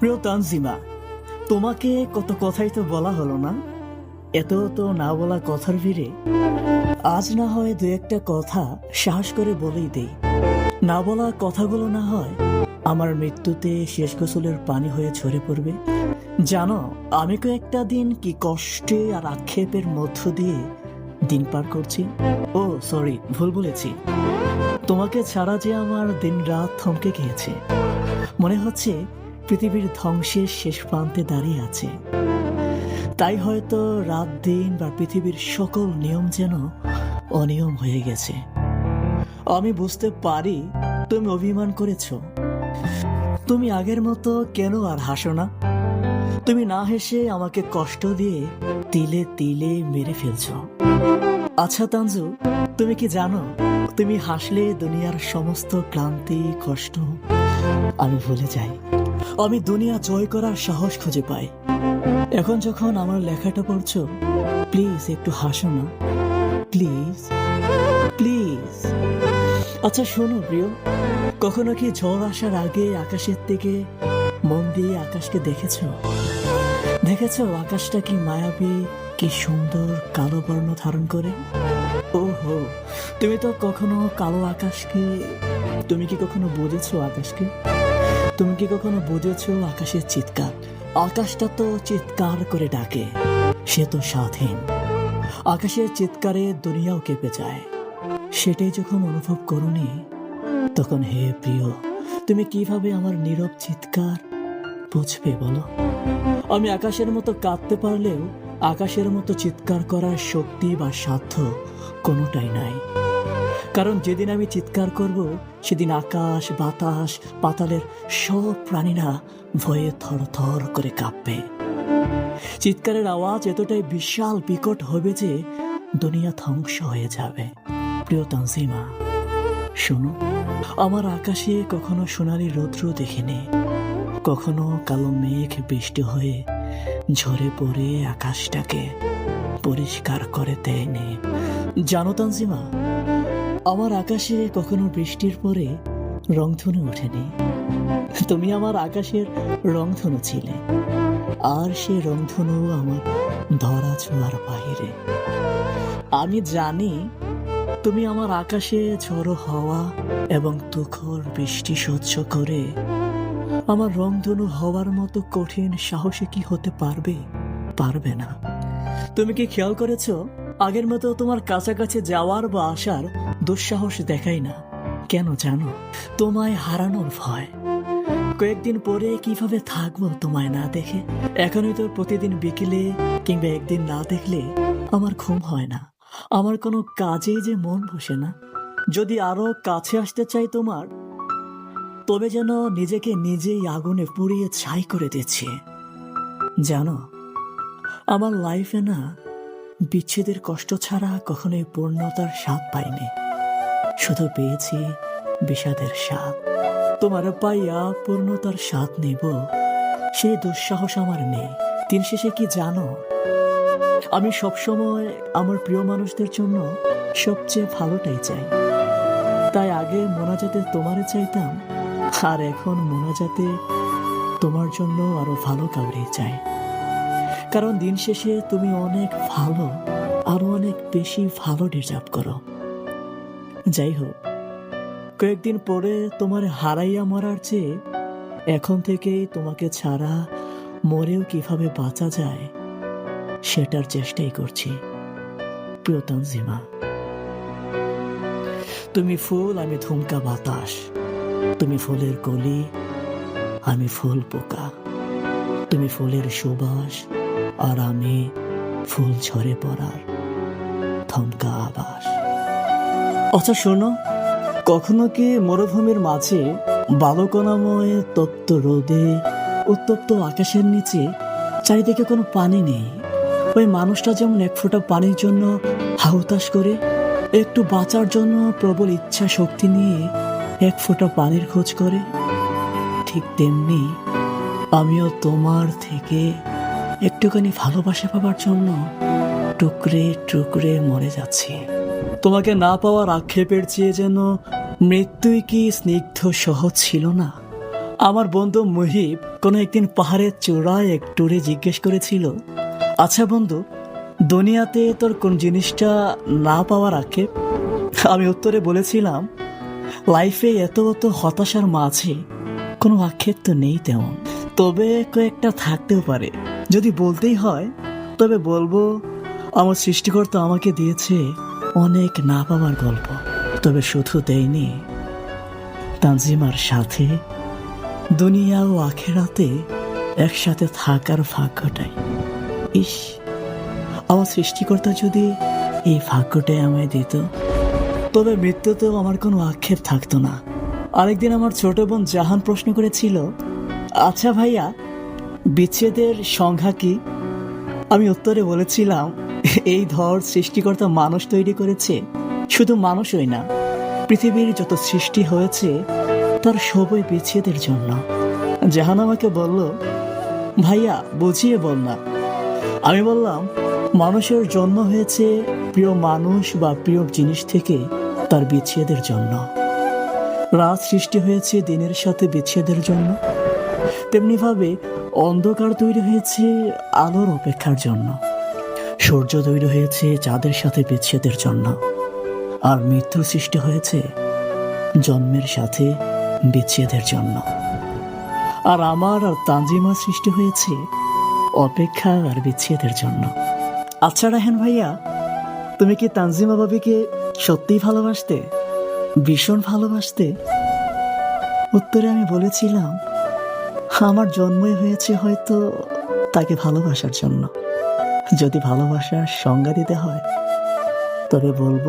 প্রিয় তানজিমা, তোমাকে কত কথাই তো বলা হলো না? এত তো না বলা কথার ভিড়ে। আজ না হয় দু একটা কথা সাহস করে বলেই দেই। না বলা কথাগুলো না হয় আমার মৃত্যুতে শেষ গোসলের পানি হয়ে ঝরে পড়বে। জানো, আমি কয়েকটা দিন কি কষ্টে আর আক্ষেপের মধ্য দিয়ে দিন পার করছি। ও, সরি, ভুল বলেছি। তোমাকে ছাড়া যে আমার দিন রাত থমকে গিয়েছে। মনে হচ্ছে পৃথিবীর ধ্বংসের শেষ প্রান্তে দাঁড়িয়ে আছে। তাই হয়তো রাত, দিন বা পৃথিবীর সকল নিয়ম যেন অনিয়ম হয়ে গেছে। আমি বুঝতে পারি তুমি অভিমান করেছ। তুমি আগের মতো কেন আর হাসো না? তুমি না হেসে আমাকে কষ্ট দিয়ে তিলে তিলে মেরে ফেলছো। আচ্ছা তানজু, তুমি কি জানো, তুমি হাসলে দুনিয়ার সমস্ত ক্লান্তি, কষ্ট আমি ভুলে যাই। আমি দুনিয়া জয় করার সাহস খুঁজে পাই। এখন যখন আমার লেখাটা পড়ছো প্লিজ একটু হাসো না। প্লিজ প্লিজ আচ্ছা শোনো প্রিয়, কখনো কি ঝড় আসার আগে আকাশের থেকে মন দিয়ে আকাশকে দেখেছ? দেখেছ আকাশটা কি মায়াবী, কি সুন্দর, কালো বর্ণ ধারণ করে? ওহো, তুমি তো কখনো কালো আকাশকে তুমি কি কখনো বুঝেছ আকাশকে? তুমি কি কখনো বুঝেছ আকাশের চিৎকার? আকাশটা তো চিৎকার করে ডাকে। সে তো স্বাধীন। আকাশের চিৎকারে দুনিয়াও কেঁপে যায়। সেটাই যখন অনুভব করনি, তখন হে প্রিয়, তুমি কীভাবে আমার নীরব চিৎকার? বুঝবে বলো। আমি আকাশের মতো কাঁদতে পারলেও আকাশের মতো চিৎকার করার শক্তি বা সাধ্য কোনোটাই নাই। কারণ যেদিন আমি চিৎকার করব, সেদিন আকাশ, বাতাস, পাতালের সব প্রাণীরা ভয়ে থর থর করে কাঁপবে। চিৎকারের আওয়াজ এতটাই বিশাল বিকট হবে যে দুনিয়া ধ্বংস হয়ে যাবে। প্রিয় তানজিমা, শোনো, আমার আকাশে কখনো সোনালি রৌদ্র দেখিনি। কখনো কালো মেঘ, বৃষ্টি হয়ে ঝরে পড়ে আকাশটাকে পরিষ্কার করে দেয়নি। জানো তানজিমা আমার আকাশে কখনো বৃষ্টির পরে রংধনু ওঠেনি। তুমি আমার আকাশের রংধনু ছিলে। আর সে রংধনু আমার ধরা ছোঁয়ার বাইরে আমি জানি তুমি আমার আকাশে ঝড়ো হওয়া এবং তুখর বৃষ্টি সহ্য করে আমার রংধনু হওয়ার মতো কঠিন সাহসে কি হতে পারবে? পারবে না। তুমি কি খেয়াল করেছ? আগের মতো তোমার কাছাকাছি যাওয়ার বা আসার দুঃসাহস দেখাই না। কেন জানো? তোমায় হারানোর ভয়। কয়েকদিন পরে কীভাবে থাকব তোমায় না দেখে? এখনই তো প্রতিদিন বিকেলে কিংবা একদিন না দেখলে আমার ঘুম হয় না। আমার কোনো কাজেই যে মন বসে না। যদি আরও কাছে আসতে চাই তোমার, তবে যেন নিজেকে নিজেই আগুনে পুড়িয়ে ছাই করে দিচ্ছি। জানো, আমার লাইফে না বিচ্ছেদের কষ্ট ছাড়া কখনোই পূর্ণতার স্বাদ পাইনি। শুধু পেয়েছি বিষাদের স্বাদ। তোমার পাইয়া পূর্ণতার স্বাদ নেব। সেই দুঃসাহস আমার নেই। দিন শেষে কি জানো? আমি সবসময় আমার প্রিয় মানুষদের জন্য সবচেয়ে ভালোটাই চাই। তাই আগে মোনাজাতে তোমারে চাইতাম, আর এখন মোনাজাতে তোমার জন্য আরও ভালো কাউরে চাই। কারণ দিন শেষে তুমি অনেক ভালো, আরও অনেক বেশি ভালো ডিজার্ভ করো। যাই হোক, কয়েকদিন পরে তোমার হারাইয়া মরার চেয়ে এখন থেকেই তোমাকে ছাড়া মরেও কীভাবে বাঁচা যায়, সেটার চেষ্টাই করছি। প্রিয় তঞ্জিমা তুমি ফুল, আমি ধুমকা বাতাস। তুমি ফুলের কলি, আমি ফুল পোকা। তুমি ফুলের সুবাস, আর আমি ফুল ঝরে পড়ার থমকা আবাস আচ্ছা শোনো, কখনো কি মরুভূমির মাঝে বালকনাময় তপ্ত রোদে উত্তপ্ত আকাশের নিচে চারিদিকে কোনো পানি নেই? ওই মানুষটা যেমন এক ফোঁটা পানির জন্য হাউতাস করে, একটু বাঁচার জন্য প্রবল ইচ্ছা শক্তি নিয়ে এক ফোঁটা পানির খোঁজ করে, ঠিক তেমনি আমিও তোমার থেকে একটুখানি ভালোবাসা পাবার জন্য টুকরে টুকরে মরে যাচ্ছি। তোমাকে না পাওয়ার আক্ষেপের চেয়ে যেন মৃত্যুই কি স্নিগ্ধ সহজ ছিল না? আমার বন্ধু মুহিব কোনো একদিন পাহাড়ের চূড়ায় এক ট্যুরে জিজ্ঞেস করেছিল আচ্ছা বন্ধু, দুনিয়াতে তোর কোন জিনিসটা না পাওয়ার আক্ষেপ আমি উত্তরে বলেছিলাম, লাইফে এত অত হতাশার মাঝে কোনো আক্ষেপ তো নেই তেমন। তবে কয়েকটা থাকতেও পারে। যদি বলতেই হয়, তবে বলব, আমার সৃষ্টিকর্তা আমাকে দিয়েছে অনেক না পাওয়ার গল্প, তবে শুধু দেয়নি। তানজিমার সাথে, দুনিয়া ও আখেরাতে একসাথে থাকার ভাগ্যটাই। ইস, আমার সৃষ্টিকর্তা যদি এই ভাগ্যটাই আমায় দিত, তবে মৃত্যুতেও আমার কোনো আক্ষেপ থাকতো না। আরেকদিন আমার ছোট বোন জাহান প্রশ্ন করেছিল আচ্ছা ভাইয়া, বিচ্ছেদের সংখ্যা কি? আমি উত্তরে বলেছিলাম এই ধর সৃষ্টিকর্তা মানুষ তৈরি করেছে। শুধু মানুষই না, পৃথিবীর যত সৃষ্টি হয়েছে, তার সবই বিচ্ছেদের জন্য। জাহান আমাকে বলল, ভাইয়া, বুঝিয়ে বল না। আমি বললাম, মানুষের জন্ম হয়েছে প্রিয় মানুষ বা প্রিয় জিনিস থেকে তার বিচ্ছেদের জন্য। রাত সৃষ্টি হয়েছে দিনের সাথে বিচ্ছেদের জন্য। তেমনিভাবে অন্ধকার তৈরি হয়েছে আলোর অপেক্ষার জন্য। সূর্য তৈরি হয়েছে চাঁদের সাথে বিচ্ছেদের জন্য। আর মৃত্যু সৃষ্টি হয়েছে জন্মের সাথে বিচ্ছেদের জন্য। আর আমার আর তানজিমা সৃষ্টি হয়েছে অপেক্ষা আর বিচ্ছেদের জন্য। আচ্ছা রাহেন ভাইয়া, তুমি কি তানজিমা বাবিকে সত্যিই ভালোবাসতে, ভীষণ ভালোবাসতে? উত্তরে আমি বলেছিলাম, আমার জন্মই হয়েছে হয়তো তাকে ভালোবাসার জন্য। যদি ভালোবাসার সংজ্ঞা দিতে হয় তবে বলব